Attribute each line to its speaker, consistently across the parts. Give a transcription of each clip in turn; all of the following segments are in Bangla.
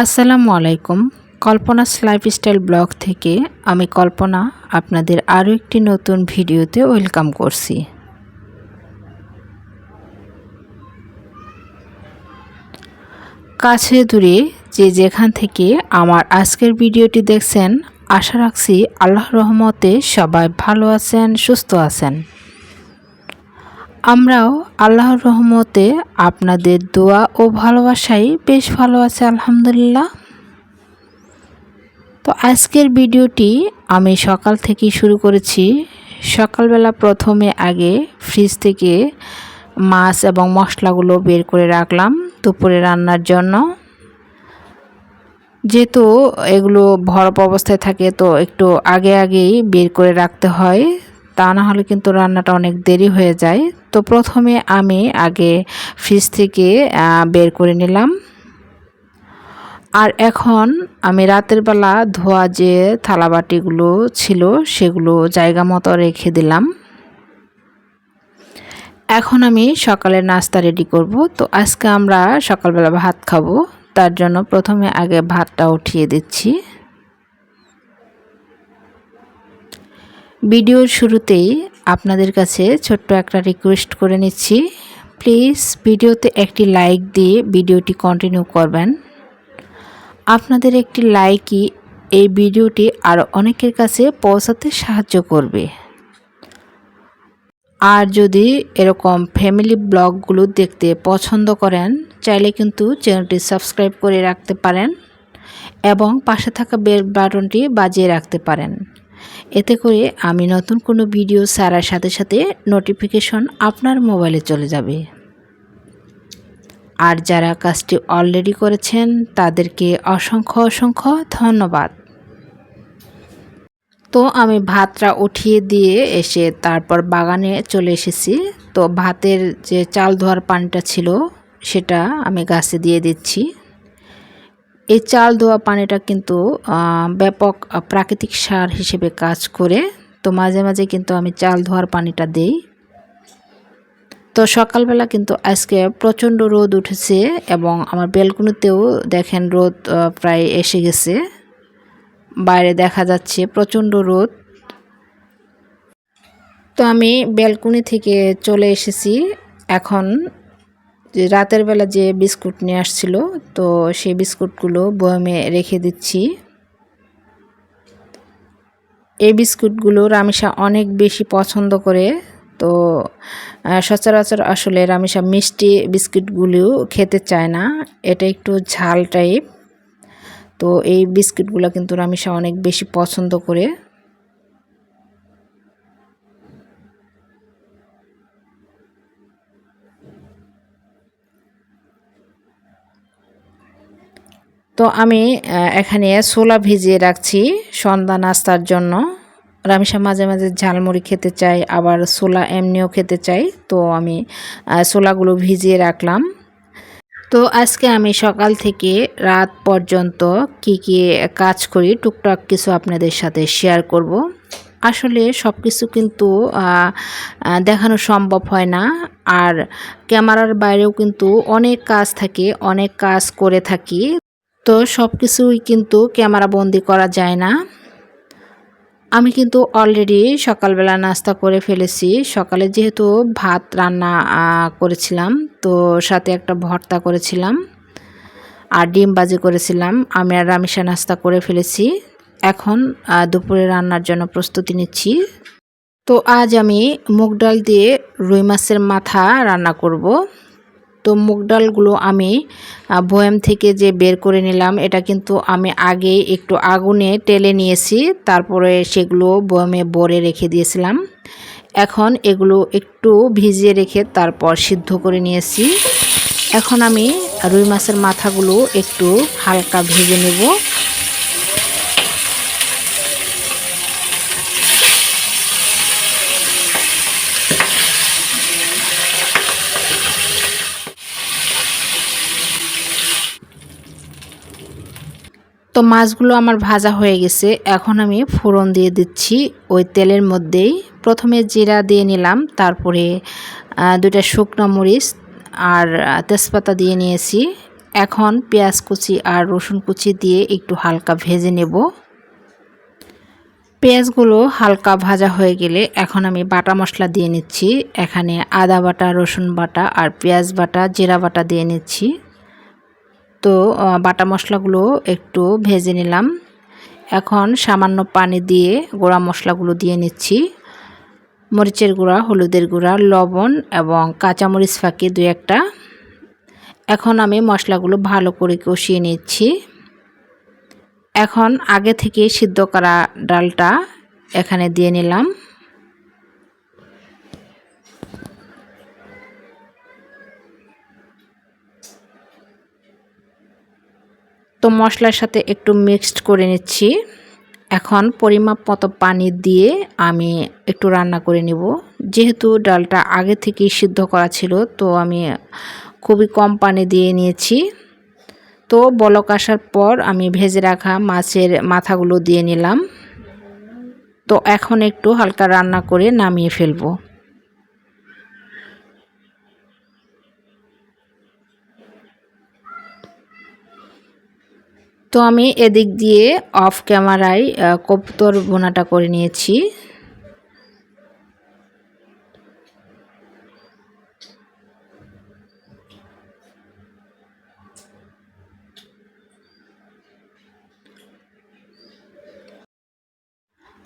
Speaker 1: আসসালামু আলাইকুম। কল্পনাস লাইফস্টাইল ব্লগ থেকে আমি কল্পনা আপনাদের আরও একটি নতুন ভিডিওতে ওয়েলকাম করছি। কাছে দূরে যে যেখান থেকে আমার আজকের ভিডিওটি দেখছেন, আশা রাখছি আল্লাহ রহমতে সবাই ভালো আছেন, সুস্থ আছেন। আমরাও আল্লাহর রহমতে আপনাদের দোয়া ও ভালোবাসাই বেশ ভালো আছে, আলহামদুলিল্লাহ। তো আজকের ভিডিওটি আমি সকাল থেকে শুরু করেছি। সকালবেলা প্রথমে আগে ফ্রিজ থেকে মাছ এবং মশলাগুলো বের করে রাখলাম দুপুরে রান্নার জন্য। যেহেতু এগুলো ভরপ অবস্থায় থাকে, তো একটু আগে আগেই বের করে রাখতে হয়। তা না হলে কিন্তু রান্নাটা অনেক দেরি হয়ে যায়। তো প্রথমে আমি আগে ফ্রিজ থেকে বের করে নিলাম। আর এখন আমি রাতের বেলা ধোয়া যে থালাবাটিগুলো ছিল সেগুলো জায়গা মতো রেখে দিলাম। এখন আমি সকালের নাস্তা রেডি করব। তো আজকে আমরা সকালবেলা ভাত খাব। তার জন্য প্রথমে আগে ভাতটা উঠিয়ে দিচ্ছি। ভিডিওর শুরুতেই আপনাদের কাছে ছোট্ট একটা রিকোয়েস্ট করে নিচ্ছি। প্লিজ ভিডিওতে একটি লাইক দিয়ে ভিডিওটি কন্টিনিউ করবেন। আপনাদের একটি লাইকই এই ভিডিওটি আরও অনেকের কাছে পৌঁছাতে সাহায্য করবে। আর যদি এরকম ফ্যামিলি ব্লগগুলো দেখতে পছন্দ করেন, চাইলে কিন্তু চ্যানেলটি সাবস্ক্রাইব করে রাখতে পারেন এবং পাশে থাকা বেল বাটনটি বাজিয়ে রাখতে পারেন। এতে করে আমি নতুন কোনো ভিডিও ছাড়ার সাথে সাথে নোটিফিকেশন আপনার মোবাইলে চলে যাবে। আর যারা কাজটি অলরেডি করেছেন, তাদেরকে অসংখ্য অসংখ্য ধন্যবাদ। তো আমি ভাতটা উঠিয়ে দিয়ে এসে তারপর বাগানে চলে এসেছি। তো ভাতের যে চাল ধোয়ার পানিটা ছিল, সেটা আমি গাছে দিয়ে দিচ্ছি। এই চাল ধোয়া পানিটা কিন্তু ব্যাপক প্রাকৃতিক সার হিসেবে কাজ করে। তো মাঝে মাঝে কিন্তু আমি চাল ধোয়ার পানিটা দেই। তো সকালবেলা কিন্তু আজকে প্রচণ্ড রোদ উঠেছে এবং আমার বেলকুনিতেও দেখেন রোদ প্রায় এসে গেছে। বাইরে দেখা যাচ্ছে প্রচণ্ড রোদ। তো আমি ব্যালকনি থেকে চলে এসেছি। এখন যে রাতের বেলা যে বিস্কুট নিয়ে আসছিল, তো সেই বিস্কুটগুলো বয়মে রেখে দিচ্ছি। এই বিস্কুটগুলো রামিসা অনেক বেশি পছন্দ করে, তো সচরাচর আসলে রামিসা মিষ্টি বিস্কিটগুলিও খেতে চায় না। এটা একটু ঝাল টাইপ তো এই বিস্কুটগুলো কিন্তু রামিসা অনেক বেশি পছন্দ করে। তো আমি এখানে ছোলা ভিজিয়ে রাখছি সন্ধ্যা নাস্তার জন্য। রামিসা মাঝে মাঝে ঝালমুড়ি খেতে চাই, আবার ছোলা এমনিও খেতে চাই, তো আমি ছোলাগুলো ভিজিয়ে রাখলাম। তো আজকে আমি সকাল থেকে রাত পর্যন্ত কি কি কাজ করি টুকটাক কিছু আপনাদের সাথে শেয়ার করব। আসলে সব কিছু কিন্তু দেখানো সম্ভব হয় না, আর ক্যামেরার বাইরেও কিন্তু অনেক কাজ থাকে, অনেক কাজ করে থাকি। তো সব কিছুই কিন্তু ক্যামেরা বন্দি করা যায় না। আমি কিন্তু অলরেডি সকালবেলা নাস্তা করে ফেলেছি। সকালে যেহেতু ভাত রান্না করেছিলাম, তো সাথে একটা ভর্তা করেছিলাম আর ডিম বাজি করেছিলাম। আমি আর রামিসা নাস্তা করে ফেলেছি। এখন দুপুরে রান্নার জন্য প্রস্তুতি নিচ্ছি। তো আজ আমি মুগ ডাল দিয়ে রুই মাছের মাথা রান্না করব। তো মুগ ডালগুলো আমি বয়াম থেকে যে বের করে নিলাম, এটা কিন্তু আমি আগে একটু আগুনে টেলে নিয়েছি, তারপরে সেগুলো বয়ামে বরে রেখে দিয়েছিলাম। এখন এগুলো একটু ভিজিয়ে রেখে তারপর সিদ্ধ করে নিয়েছি। এখন আমি রুই মাছের মাথাগুলো একটু হালকা ভেজে নেব। তো মাছগুলো আমার ভাজা হয়ে গেছে। এখন আমি ফোড়ন দিয়ে দিচ্ছি। ওই তেলের মধ্যেই প্রথমে জিরা দিয়ে নিলাম, তারপরে দুটা শুকনো মরিচ আর তেজপাতা দিয়ে নিয়েছি। এখন পেঁয়াজ কুচি আর রসুন কুচি দিয়ে একটু হালকা ভেজে নেব। পেঁয়াজগুলো হালকা ভাজা হয়ে গেলে এখন আমি বাটা মশলা দিয়ে নিচ্ছি। এখানে আদা বাটা, রসুন বাটা আর পেঁয়াজ বাটা, জিরা বাটা দিয়ে নিচ্ছি। তো বাটা মশলাগুলো একটু ভেজে নিলাম। এখন সামান্য পানি দিয়ে গোড়া মশলাগুলো দিয়ে নিচ্ছি। মরিচের গুঁড়া, হলুদের গুঁড়া, লবণ এবং কাঁচামরিচ ফাঁকি দু একটা। এখন আমি মশলাগুলো ভালো করে কষিয়ে নিচ্ছি। এখন আগে থেকে সিদ্ধ করা ডালটা এখানে দিয়ে নিলাম। তো মশলার সাথে একটু মিক্সড করে নিচ্ছি। এখন পরিমাপ মতো পানি দিয়ে আমি একটু রান্না করে নিব। যেহেতু ডালটা আগে থেকেই সিদ্ধ করা ছিল, তো আমি খুবই কম পানি দিয়ে নিয়েছি। তো বলক আসার পর আমি ভেজে রাখা মাছের মাথাগুলো দিয়ে নিলাম। তো এখন একটু হালকা রান্না করে নামিয়ে ফেলব। তো আমি এদিক দিয়ে অফ ক্যামেরায় কবুতর বোনাটা করে নিয়েছি।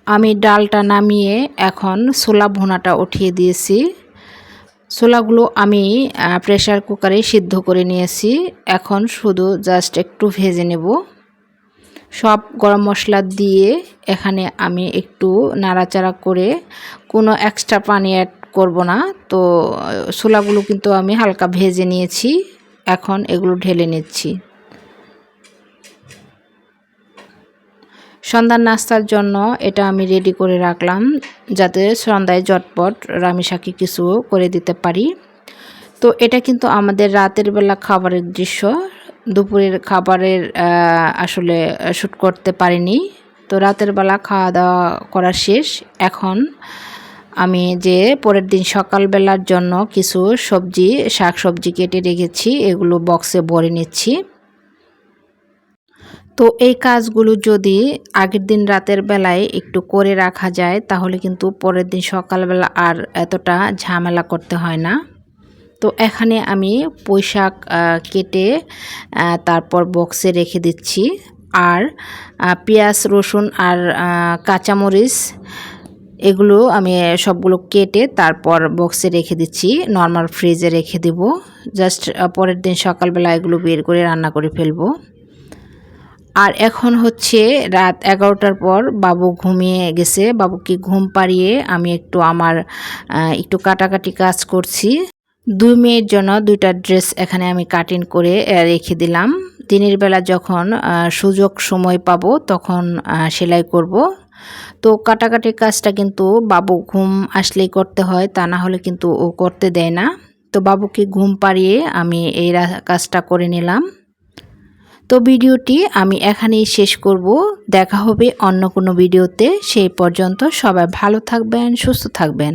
Speaker 1: আমি ডালটা নামিয়ে এখন ছোলা ভুনাটা উঠিয়ে দিয়েছি। ছোলাগুলো আমি প্রেশার কুকারে সিদ্ধ করে নিয়েছি। এখন শুধু জাস্ট একটু ভেজে নেব। সব গরম মশলা দিয়ে এখানে আমি একটু নাড়াচাড়া করে কোনো এক্সট্রা পানি অ্যাড করব না। তো, ছোলাগুলো কিন্তু আমি হালকা ভেজে নিয়েছি। এখন এগুলো ঢেলে নিচ্ছি। সন্ধ্যার নাস্তার জন্য এটা আমি রেডি করে রাখলাম যাতে সন্ধ্যায় জটপট রামিশাকে কিছু করে দিতে পারি। তো, এটা কিন্তু আমাদের রাতের বেলা খাবারের দৃশ্য। দুপুরের খাবারের আসলে শ্যুট করতে পারিনি। তো রাতের বেলা খাওয়া দাওয়া করা শেষ। এখন আমি যে পরের দিন সকালবেলার জন্য কিছু সবজি শাক সবজি কেটে রেখেছি, এগুলো বক্সে ভরে নিচ্ছি। তো এই কাজগুলো যদি আগের দিন রাতের বেলায় একটু করে রাখা যায়, তাহলে কিন্তু পরের দিন সকালবেলা আর এতটা ঝামেলা করতে হয় না। তো এখানে আমি পোশাক কেটে তারপর বক্সে রেখে দিচ্ছি। আর পেঁয়াজ, রসুন আর কাঁচামরিচ, এগুলো আমি সবগুলো কেটে তারপর বক্সে রেখে দিচ্ছি। নর্মাল ফ্রিজে রেখে দেব। জাস্ট পরের দিন সকালবেলা এগুলো বের করে রান্না করে ফেলব। আর এখন হচ্ছে রাত এগারোটার পর বাবু ঘুমিয়ে গেছে। বাবুকে ঘুম পাড়িয়ে আমি একটু আমার একটু কাটাকাটি কাজ করছি। দুই মেয়ের জন্য দুইটা ড্রেস এখানে আমি কাটিং করে রেখে দিলাম। দিনের বেলা যখন সুযোগ সময় পাবো তখন সেলাই করব। তো কাটাকাটি কাজটা কিন্তু বাবু ঘুম আসলেই করতে হয়, তা না হলে কিন্তু ও করতে দেয় না। তো বাবুকে ঘুম পাড়িয়ে আমি এই কাজটা করে নিলাম। তো ভিডিওটি আমি এখানেই শেষ করব। দেখা হবে অন্য কোনো ভিডিওতে। সেই পর্যন্ত সবাই ভালো থাকবেন, সুস্থ থাকবেন।